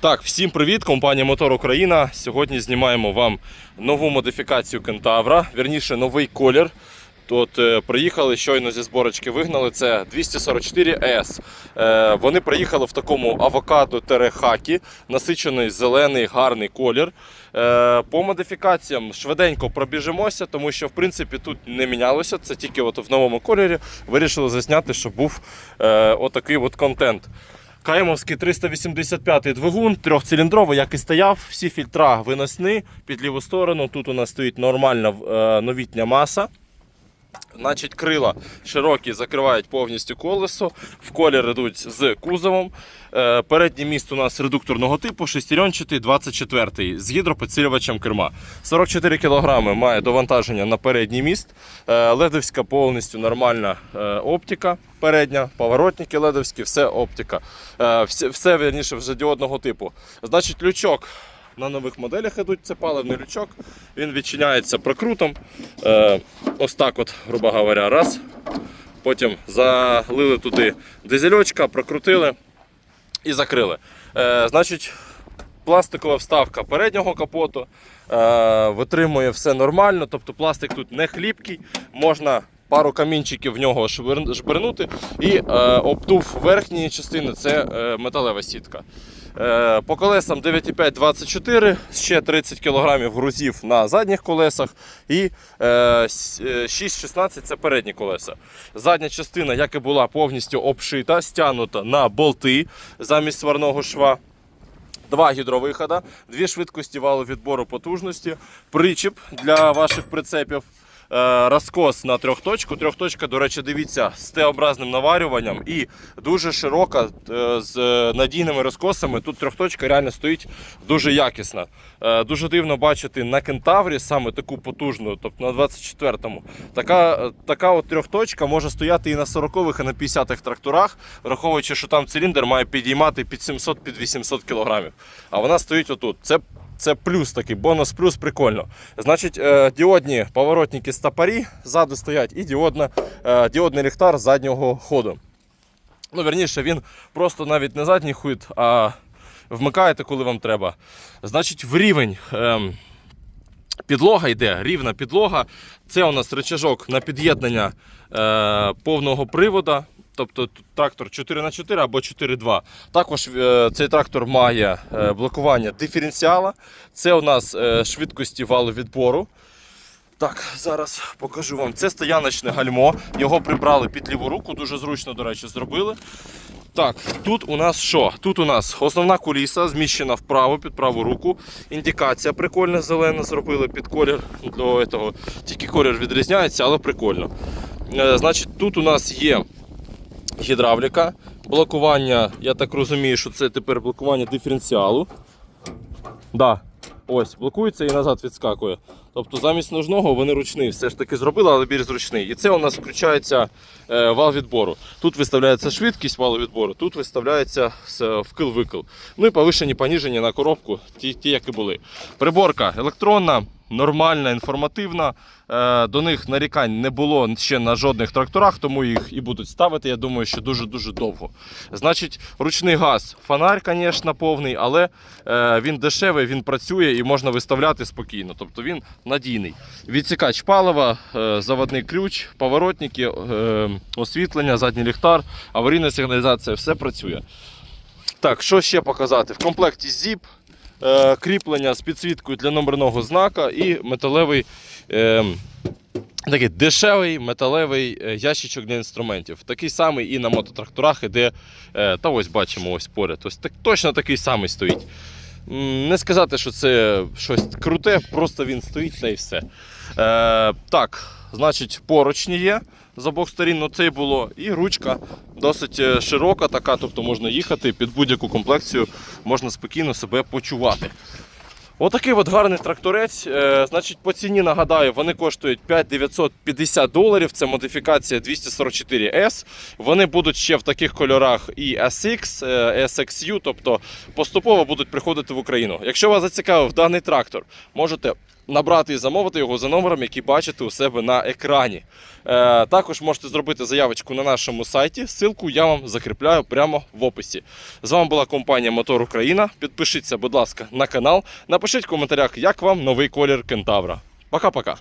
Так, всім привіт, компанія Мотор Україна. Сьогодні знімаємо вам нову модифікацію Кентавра, вірніше новий колір. Тут е, приїхали, щойно зі зборочки вигнали. Це 244 s Е, вони приїхали в такому авокадо хакі насичений зелений гарний колір. Е, по модифікаціям швиденько пробіжимося, тому що в принципі тут не мінялося. Це тільки от в новому кольорі вирішили засняти, щоб був отакий от контент. Каємовський 385 двигун, трьохциліндровий, як і стояв, всі фільтра виносні під ліву сторону. Тут у нас стоїть нормальна е, новітня маса. Значить, крила широкі закривають повністю колесо. В колір йдуть з кузовом. Е, Передній міст у нас редукторного типу, шестеренчатий, 24 з гідропідсилювачем керма. 44 кг має довантаження на передній міст. Е, Ледовська повністю нормальна е, оптика. Передня, поворотники ледовські, все оптика. Все, все вірніше вже діодного типу. Значить, лючок на нових моделях йдуть, це паливний лючок. Він відчиняється прокрутом. Ось так, от, грубо говоря, раз. Потім залили туди дизельочка, прокрутили і закрили. Е, значить, пластикова вставка переднього капоту. Е, витримує все нормально, тобто пластик тут не хліпкий, можна пару камінчиків в нього шбирнути і е, обтув верхньої частини це е, металева сітка. Е, по колесам 9,5-24, ще 30 кг грузів на задніх колесах і е, с- е, 6,16 це передні колеса. Задня частина, як і була, повністю обшита, стягнута на болти замість сварного шва. Два гідровихода, дві швидкості валу відбору потужності, причіп для ваших прицепів, е, розкос на трьохточку. Трьохточка, до речі, дивіться, з Т-образним наварюванням і дуже широка е, з надійними розкосами. Тут трьохточка реально стоїть дуже якісно. Е, Дуже дивно бачити на кентаврі саме таку потужну, тобто на 24-му. Така, е, така от трьохточка може стояти і на 40-х, і на 50-х тракторах, враховуючи, що там циліндр має підіймати під 700 під 800 кг. А вона стоїть отут. Це це плюс такий, бонус плюс прикольно. Значить, е, діодні поворотники стопорі ззаду стоять і діодна, е, діодний ліхтар заднього ходу. Ну, верніше, він просто навіть не задній хід, а вмикаєте, коли вам треба. Значить, в рівень. ем, Підлога йде, рівна підлога. Це у нас рычажок на під'єднання е, повного привода. Тобто трактор 4х4 або 4.2. Також е, цей трактор має е, блокування диференціала. Це у нас е, швидкості валу відбору. Так, зараз покажу вам. Це стояночне гальмо. Його прибрали під ліву руку, дуже зручно, до речі, зробили. Так, тут у нас що? Тут у нас основна куліса зміщена вправо під праву руку. Індикація прикольна зелена зробили під колір до цього. Тільки колір відрізняється, але прикольно. Значить, тут у нас є гідравліка, блокування. Я так розумію, що це тепер блокування диференціалу. Да, ось, блокується і назад відскакує. Тобто замість ножного вони ручний, все ж таки зробили, але більш зручний. І це у нас включається е, вал відбору. Тут виставляється швидкість валу відбору, тут виставляється с- вкил-викил. Ну і повишені, поніжені на коробку, ті, ті, як і були. Приборка електронна, нормальна, інформативна. Е, до них нарікань не було ще на жодних тракторах, тому їх і будуть ставити. Я думаю, що дуже-дуже довго. Значить, ручний газ, фонарь, звісно, повний, але е, він дешевий, він працює і можна виставляти спокійно. Тобто він надійний. Відсікач палива, е, заводний ключ, поворотники, е, освітлення, задній ліхтар, аварійна сигналізація, все працює. Так, що ще показати? В комплекті ZIP, е, кріплення з підсвіткою для номерного знака і металевий. Такий дешевий металевий ящичок для інструментів. Такий самий і на мототракторах іде. Та ось бачимо ось поряд. Ось так, точно такий самий стоїть. Не сказати, що це щось круте, просто він стоїть та і все. Е, так, значить, поручні є з обох сторін, ну це й було. І ручка досить е, широка, така, тобто можна їхати під будь-яку комплекцію, можна спокійно себе почувати. Отакий от гарний тракторець. Е, значить, по ціні нагадаю, вони коштують 5950 доларів. Це модифікація 244S. Вони будуть ще в таких кольорах і SX, е, SXU, тобто поступово будуть приходити в Україну. Якщо вас зацікавив даний трактор, можете набрати і замовити його за номером, який бачите у себе на екрані. Е, також можете зробити заявочку на нашому сайті. Ссылку я вам закріпляю прямо в описі. З вами була компанія Мотор Україна. Підпишіться, будь ласка, на канал. Напишіть в коментарях, як вам новий колір Кентавра. Пока-пока.